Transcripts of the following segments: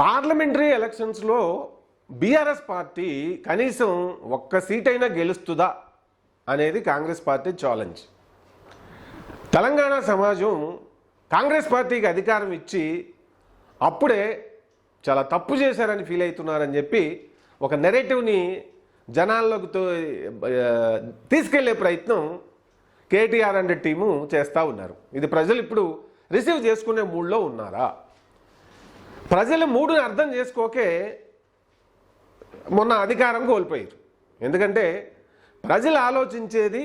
Parliamentary ఎలక్షన్స్లో BRS party కనీసం ఒక్క సీట్ అయినా గెలుస్తుందా అనేది కాంగ్రెస్ పార్టీ ఛాలెంజ్ తెలంగాణ సమాజం కాంగ్రెస్ పార్టీకి అధికారం ఇచ్చి అప్పుడే చాలా తప్పు చేశారని ఫీల్ అవుతున్నారని చెప్పి ఒక నెరేటివ్ని జనాల్లోకి తీసుకెళ్ళే ప్రయత్నం కేటీఆర్ అండ్ టీము చేస్తూ ఉన్నారు. ఇది ప్రజలు ఇప్పుడు రిసీవ్ చేసుకునే మూడ్లో ఉన్నారా? ప్రజలు మూడుని అర్థం చేసుకోకే మొన్న అధికారం కోల్పోయారు. ఎందుకంటే ప్రజలు ఆలోచించేది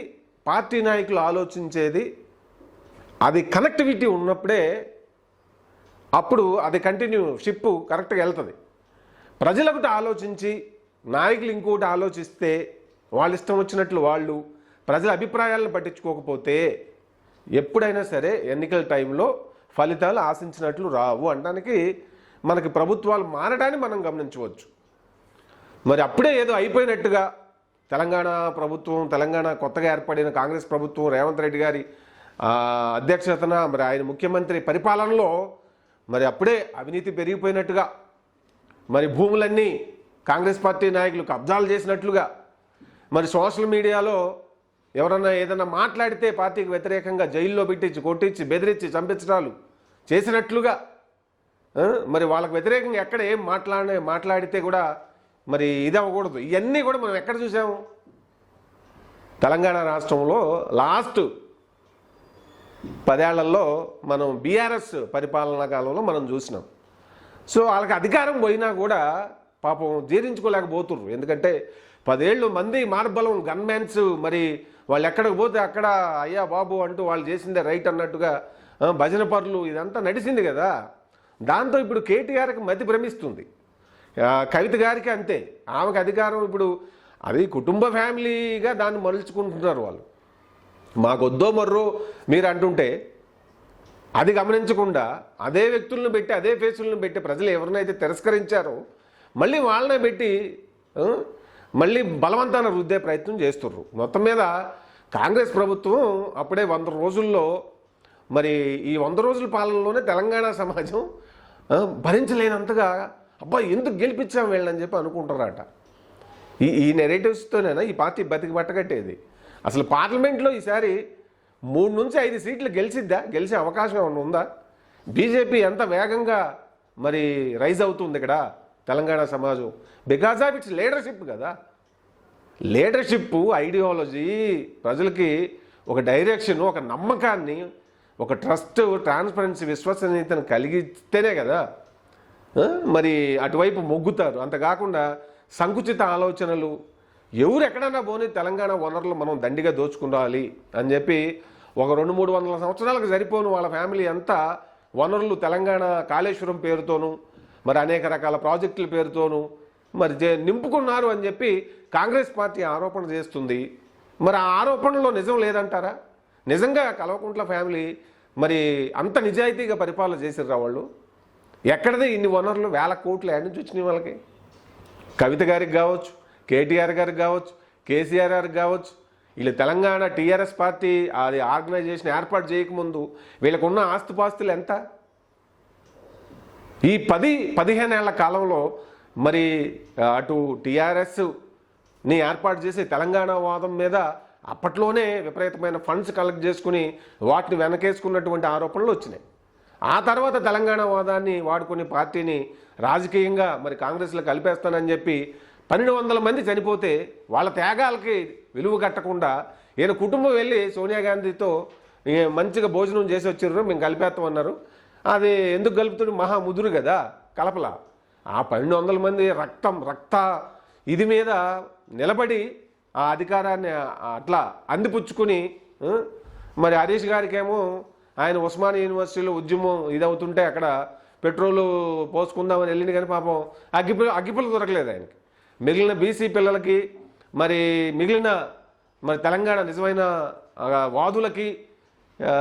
పార్టీ నాయకులు ఆలోచించేది అది కనెక్టివిటీ ఉన్నప్పుడే అప్పుడు అది కంటిన్యూ షిప్ కరెక్ట్గా వెళ్తుంది. ప్రజలకు ఆలోచించి నాయకులు ఇంకోటి ఆలోచిస్తే వాళ్ళ ఇష్టం వచ్చినట్లు వాళ్ళు ప్రజల అభిప్రాయాలను పట్టించుకోకపోతే ఎప్పుడైనా సరే ఎన్నికల టైంలో ఫలితాలు ఆశించినట్లు రావు. అనడానికి మనకి ప్రభుత్వాలు మారడాన్ని మనం గమనించవచ్చు. మరి అప్పుడే ఏదో అయిపోయినట్టుగా తెలంగాణ ప్రభుత్వం తెలంగాణ కొత్తగా ఏర్పడిన కాంగ్రెస్ ప్రభుత్వం రేవంత్ రెడ్డి గారి అధ్యక్షతన మరి ఆయన ముఖ్యమంత్రి పరిపాలనలో మరి అప్పుడే అవినీతి పెరిగిపోయినట్టుగా మరి భూములన్నీ కాంగ్రెస్ పార్టీ నాయకులు కబ్జాలు చేసినట్లుగా మరి సోషల్ మీడియాలో ఎవరన్నా ఏదన్నా మాట్లాడితే పార్టీకి వ్యతిరేకంగా జైల్లో పెట్టించి కొట్టించి బెదిరించి చంపించడాలు చేసినట్లుగా మరి వాళ్ళకు వ్యతిరేకంగా ఎక్కడ ఏం మాట్లాడే మాట్లాడితే కూడా మరి ఇది అవ్వకూడదు. ఇవన్నీ కూడా మనం ఎక్కడ చూసాము? తెలంగాణ రాష్ట్రంలో లాస్ట్ పదేళ్ళలో మనం బీఆర్ఎస్ పరిపాలనా కాలంలో మనం చూసినాం. సో వాళ్ళకి అధికారం పోయినా కూడా పాపం జీర్ణించుకోలేకపోతుర్రు. ఎందుకంటే పదేళ్ళు మంది మార్బలం గన్మెన్స్ మరి వాళ్ళు ఎక్కడికి పోతే అక్కడ అయ్యా బాబు అంటూ వాళ్ళు చేసిందే రైట్ అన్నట్టుగా భజన పరులు ఇదంతా నడిచింది కదా. దాంతో ఇప్పుడు కేటీఆర్కి మతి భ్రమిస్తుంది. కవిత గారికి అంతే. ఆమెకు అధికారం ఇప్పుడు అది కుటుంబ ఫ్యామిలీగా దాన్ని మలుచుకుంటున్నారు వాళ్ళు. మాకొద్దో మర్రో మీరు అంటుంటే అది గమనించకుండా అదే వ్యక్తులను పెట్టి అదే ఫేసులను పెట్టి ప్రజలు ఎవరినైతే తిరస్కరించారో మళ్ళీ వాళ్ళనే పెట్టి మళ్ళీ బలవంతాన రుద్దే ప్రయత్నం చేస్తుర్రు. మొత్తం మీద కాంగ్రెస్ ప్రభుత్వం అప్పుడే వంద రోజుల్లో మరి ఈ వంద రోజుల పాలనలోనే తెలంగాణ సమాజం భరించలేనంతగా అబ్బా ఎందుకు గెలిపించాం వీళ్ళని? చెప్పి అనుకుంటారట. ఈ ఈ నెరేటివ్స్తోనైనా ఈ పార్టీ బతికి పట్టగట్టేది అసలు పార్లమెంట్లో ఈసారి మూడు నుంచి ఐదు సీట్లు గెలిచిద్దా? గెలిచే అవకాశం ఏమైనా ఉందా? బీజేపీ ఎంత వేగంగా మరి రైజ్ అవుతుంది ఇక్కడ తెలంగాణ సమాజం? బికాజ్ ఆఫ్ ఇట్స్ లీడర్షిప్ కదా. లీడర్షిప్ ఐడియాలజీ ప్రజలకి ఒక డైరెక్షన్ ఒక నమ్మకాన్ని ఒక ట్రస్ట్ ట్రాన్స్పరెన్సీ విశ్వసనీయతను కలిగిస్తేనే కదా మరి అటువైపు మొగ్గుతారు. అంతకాకుండా సంకుచిత ఆలోచనలు ఎవరు ఎక్కడన్నా పోనీ తెలంగాణ వనరులు మనం దండిగా దోచుకుండాలి అని చెప్పి ఒక రెండు మూడు వందల సంవత్సరాలకు సరిపోను వాళ్ళ ఫ్యామిలీ అంతా వనరులు తెలంగాణ కాళేశ్వరం పేరుతోనూ మరి అనేక రకాల ప్రాజెక్టుల పేరుతోనూ మరి నింపుకున్నారు అని చెప్పి కాంగ్రెస్ పార్టీ ఆరోపణ చేస్తుంది. మరి ఆ ఆరోపణలో నిజం లేదంటారా? నిజంగా కల్వకుంట్ల ఫ్యామిలీ మరి అంత నిజాయితీగా పరిపాలన చేసిర్రా వాళ్ళు? ఎక్కడది ఇన్ని వనరులు వేల కోట్లు ఎక్కడి నుంచి వచ్చినాయి వాళ్ళకి? కవిత గారికి కావచ్చు కేటీఆర్ గారికి కావచ్చు కేసీఆర్ గారికి కావచ్చు వీళ్ళు తెలంగాణ టీఆర్ఎస్ పార్టీ అది ఆర్గనైజేషన్ ఏర్పాటు చేయకముందు వీళ్ళకున్న ఆస్తుపాస్తులు ఎంత? ఈ పది పదిహేనేళ్ళ కాలంలో మరి అటు టీఆర్ఎస్ని ఏర్పాటు చేసి తెలంగాణ వాదం మీద అప్పట్లోనే విపరీతమైన ఫండ్స్ కలెక్ట్ చేసుకుని వాటిని వెనకేసుకున్నటువంటి ఆరోపణలు వచ్చినాయి. ఆ తర్వాత తెలంగాణ వాదాన్ని వాడుకుని పార్టీని రాజకీయంగా మరి కాంగ్రెస్లో కలిపేస్తానని చెప్పి పన్నెండు వందల మంది చనిపోతే వాళ్ళ త్యాగాలకి విలువ కట్టకుండా ఈయన కుటుంబం వెళ్ళి సోనియా గాంధీతో మంచిగా భోజనం చేసి వచ్చారు మేము కలిపేస్తామన్నారు అది ఎందుకు కలుపుతుంది మహా ముదురు కదా కలపల. ఆ పన్నెండు వందల మంది రక్తం రక్త ఇది మీద నిలబడి ఆ అధికారాన్ని అట్లా అందిపుచ్చుకుని మరి హరీష్ గారికేమో ఆయన ఉస్మాన్ యూనివర్సిటీలో ఉద్యమం ఇదవుతుంటే అక్కడ పెట్రోలు పోసుకుందామని వెళ్ళింది కానీ పాపం అగ్గిపుల్ల అగ్గిపుల్ల దొరకలేదు ఆయనకి. మిగిలిన బీసీ పిల్లలకి మరి మిగిలిన మరి తెలంగాణ నిజమైన వాదులకి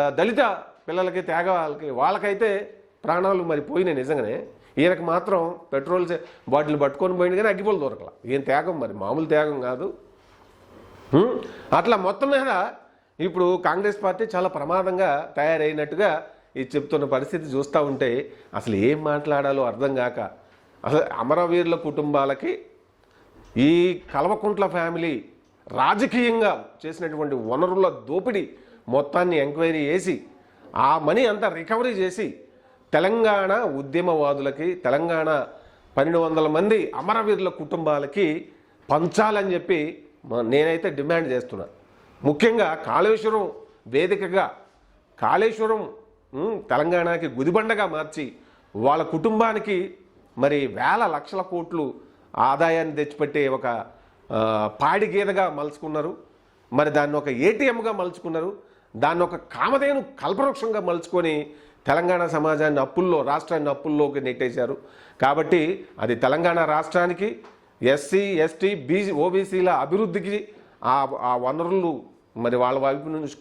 దళిత పిల్లలకి త్యాగాలకి వాళ్ళకైతే ప్రాణాలు మరి పోయినాయి నిజంగానే. ఈయనకు మాత్రం పెట్రోల్ చే- బాటిల్ పట్టుకొని పోయింది కానీ అగ్గిపుల్ల దొరకల. ఈయన త్యాగం మరి మామూలు త్యాగం కాదు. అట్లా మొత్తం మీద ఇప్పుడు కాంగ్రెస్ పార్టీ చాలా ప్రమాదంగా తయారైనట్టుగా ఇది చెప్తున్న పరిస్థితి చూస్తూ ఉంటే అసలు ఏం మాట్లాడాలో అర్థం కాక అసలు అమరవీరుల కుటుంబాలకి ఈ కల్వకుంట్ల ఫ్యామిలీ రాజకీయంగా చేసినటువంటి వనరుల దోపిడీ మొత్తాన్ని ఎంక్వైరీ చేసి ఆ మనీ అంతా రికవరీ చేసి తెలంగాణ ఉద్యమవాదులకి తెలంగాణ పన్నెండు వందల మంది అమరవీరుల కుటుంబాలకి పంచాలని చెప్పి నేనైతే డిమాండ్ చేస్తున్నా. ముఖ్యంగా కాళేశ్వరం వేదికగా కాళేశ్వరం తెలంగాణకి గుదిబండగా మార్చి వాళ్ళ కుటుంబానికి మరి వేల లక్షల కోట్లు ఆదాయాన్ని తెచ్చిపెట్టే ఒక పాడి గీదగా మలుచుకున్నారు. మరి దాన్ని ఒక ఏటీఎంగా మలుచుకున్నారు. దాన్ని ఒక కామధేను కల్పవృక్షంగా మలుచుకొని తెలంగాణ సమాజాన్ని అప్పుల్లో రాష్ట్రాన్ని అప్పుల్లోకి నెట్టేశారు. కాబట్టి అది తెలంగాణ రాష్ట్రానికి ఎస్సీ ఎస్టీ బీసీ ఓబీసీల అభివృద్ధికి ఆ ఆ వనరులు మరి వాళ్ళ వైపు నుంచి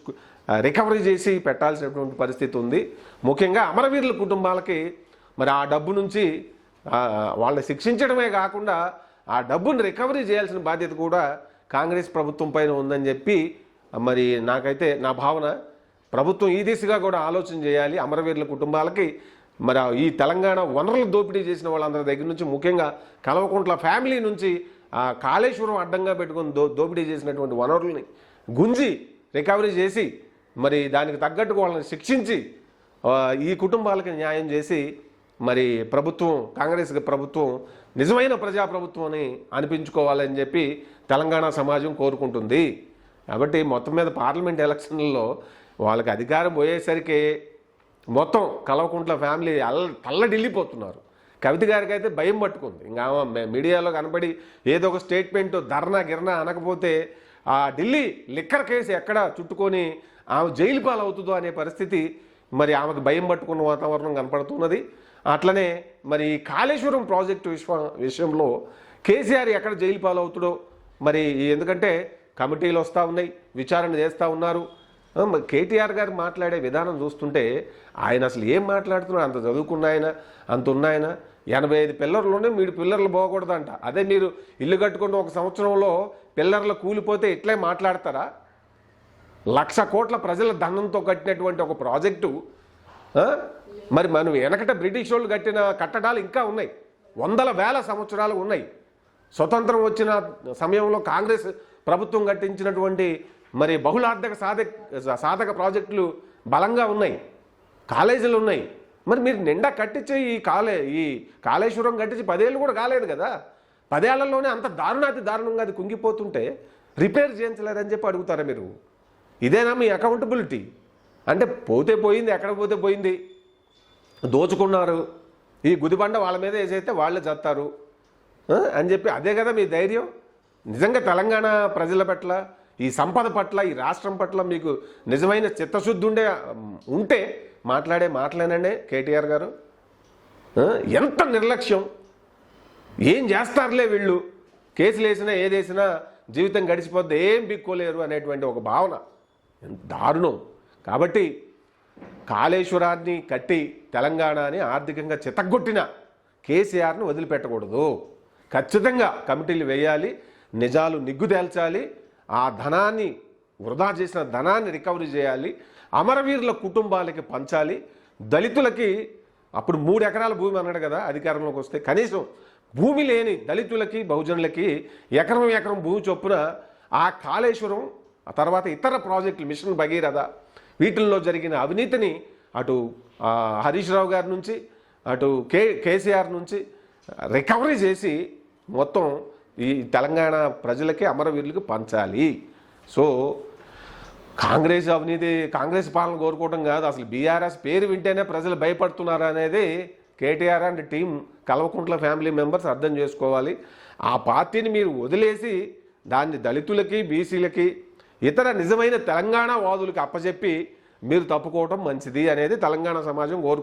రికవరీ చేసి పెట్టాల్సినటువంటి పరిస్థితి ఉంది. ముఖ్యంగా అమరవీరుల కుటుంబాలకి మరి ఆ డబ్బు నుంచి వాళ్ళని శిక్షించడమే కాకుండా ఆ డబ్బును రికవరీ చేయాల్సిన బాధ్యత కూడా కాంగ్రెస్ ప్రభుత్వం పైన ఉందని చెప్పి మరి నాకైతే నా భావన ప్రభుత్వం ఈ దిశగా కూడా ఆలోచన చేయాలి. అమరవీరుల కుటుంబాలకి మరి ఈ తెలంగాణ వనరులు దోపిడీ చేసిన వాళ్ళందరి దగ్గర నుంచి ముఖ్యంగా కలవకుంట్ల ఫ్యామిలీ నుంచి ఆ కాళేశ్వరం అడ్డంగా పెట్టుకుని దో దోపిడీ చేసినటువంటి వనరుల్ని గుంజి రికవరీ చేసి మరి దానికి తగ్గట్టుగా వాళ్ళని శిక్షించి ఈ కుటుంబాలకి న్యాయం చేసి మరి ప్రభుత్వం కాంగ్రెస్ ప్రభుత్వం నిజమైన ప్రజాప్రభుత్వం అని అనిపించుకోవాలని చెప్పి తెలంగాణ సమాజం కోరుకుంటుంది. కాబట్టి మొత్తం మీద పార్లమెంట్ ఎలక్షన్లలో వాళ్ళకి అధికారం పోయేసరికి మొత్తం కలవకుంట్ల ఫ్యామిలీ అల్ల తల్లడిల్లిపోతున్నారు. కవిత గారికి అయితే భయం పట్టుకుంది. ఇంకా మీడియాలో కనపడి ఏదో ఒక స్టేట్మెంట్ ధర్నా గిర్నా అనకపోతే ఆ ఢిల్లీ లిక్కర్ కేసు ఎక్కడ చుట్టుకొని ఆమె జైలు పాలవుతుందో అనే పరిస్థితి మరి ఆమెకు భయం పట్టుకున్న వాతావరణం కనపడుతున్నది. అట్లనే మరి కాళేశ్వరం ప్రాజెక్టు విశ్వ విషయంలో కేసీఆర్ ఎక్కడ జైలు పాలవుతాడో మరి ఎందుకంటే కమిటీలు వస్తూ ఉన్నాయి విచారణ చేస్తూ ఉన్నారు. కేటీఆర్ గారు మాట్లాడే విధానం చూస్తుంటే ఆయన అసలు ఏం మాట్లాడుతున్నాడు అంత చదువుకున్న ఆయన అంత ఉన్నాయన ఎనభై ఐదు పిల్లర్లునే మీరు పిల్లర్లు పోకూడదంట. అదే మీరు ఇల్లు కట్టుకున్న ఒక సంవత్సరంలో పిల్లర్లు కూలిపోతే ఇట్లే మాట్లాడతారా? లక్ష కోట్ల ప్రజల ధనంతో కట్టినటువంటి ఒక ప్రాజెక్టు మరి మనం వెనకట బ్రిటిష్ వాళ్ళు కట్టిన కట్టడాలు ఇంకా ఉన్నాయి. వందల వేల సంవత్సరాలు ఉన్నాయి. స్వతంత్రం వచ్చిన సమయంలో కాంగ్రెస్ ప్రభుత్వం కట్టించినటువంటి మరి బహుళార్థక సాధక సాధక ప్రాజెక్టులు బలంగా ఉన్నాయి. కాలేజీలు ఉన్నాయి. మరి మీరు నిండా కట్టించే ఈ కాలే ఈ కాళేశ్వరం కట్టించి పదేళ్ళు కూడా కాలేదు కదా. పదేళ్ళలోనే అంత దారుణాతి దారుణంగా అది కుంగిపోతుంటే రిపేర్ చేయించలేదని చెప్పి అడుగుతారా మీరు? ఇదేనా మీ అకౌంటబిలిటీ అంటే పోతే పోయింది ఎక్కడ పోతే పోయింది? దోచుకున్నారు. ఈ గుదిబండ వాళ్ళ మీద వేసైతే వాళ్ళే చేస్తారు. అని చెప్పి అదే కదా మీ ధైర్యం? నిజంగా తెలంగాణ ప్రజల పట్ల ఈ సంపద పట్ల ఈ రాష్ట్రం పట్ల మీకు నిజమైన చిత్తశుద్ధి ఉండే ఉంటే మాట్లాడే మాటలేనండి కేటీఆర్ గారు. ఎంత నిర్లక్ష్యం. ఏం చేస్తారులే వీళ్ళు? కేసులు వేసినా ఏదేసినా జీవితం గడిచిపోద్ది ఏం బిక్కోలేరు అనేటువంటి ఒక భావన. దారుణం. కాబట్టి కాళేశ్వరాన్ని కట్టి తెలంగాణని ఆర్థికంగా చితగ్గొట్టిన కేసీఆర్ను వదిలిపెట్టకూడదు. ఖచ్చితంగా కమిటీలు వేయాలి నిజాలు నిగ్గు తేల్చాలి ఆ ధనాన్ని వృధా చేసిన ధనాన్ని రికవరీ చేయాలి అమరవీరుల కుటుంబాలకి పంచాలి దళితులకి అప్పుడు మూడు ఎకరాల భూమి అన్నాడు కదా అధికారంలోకి వస్తే కనీసం భూమి లేని దళితులకి బహుజనులకి ఎకరం ఎకరం భూమి చొప్పున ఆ కాళేశ్వరం ఆ తర్వాత ఇతర ప్రాజెక్టులు మిషన్ భగీరథ వీటిల్లో జరిగిన అవినీతిని అటు హరీష్ రావు గారి నుంచి అటు కే కేసీఆర్ నుంచి రికవరీ చేసి మొత్తం ఈ తెలంగాణ ప్రజలకి అమరవీరులకు పంచాలి. సో కాంగ్రెస్ అవినీతి కాంగ్రెస్ పాలన కోరుకోవడం కాదు. అసలు బీఆర్ఎస్ పేరు వింటేనే ప్రజలు భయపడుతున్నారు అనేది KTR and team Kalvakuntla family members అర్థం చేసుకోవాలి. ఆ పార్టీని మీరు వదిలేసి దాన్ని దళితులకి బీసీలకి ఇతర నిజమైన తెలంగాణ వాదులకి అప్పచెప్పి మీరు తప్పుకోవటం మంచిది అనేది తెలంగాణ సమాజం కోరు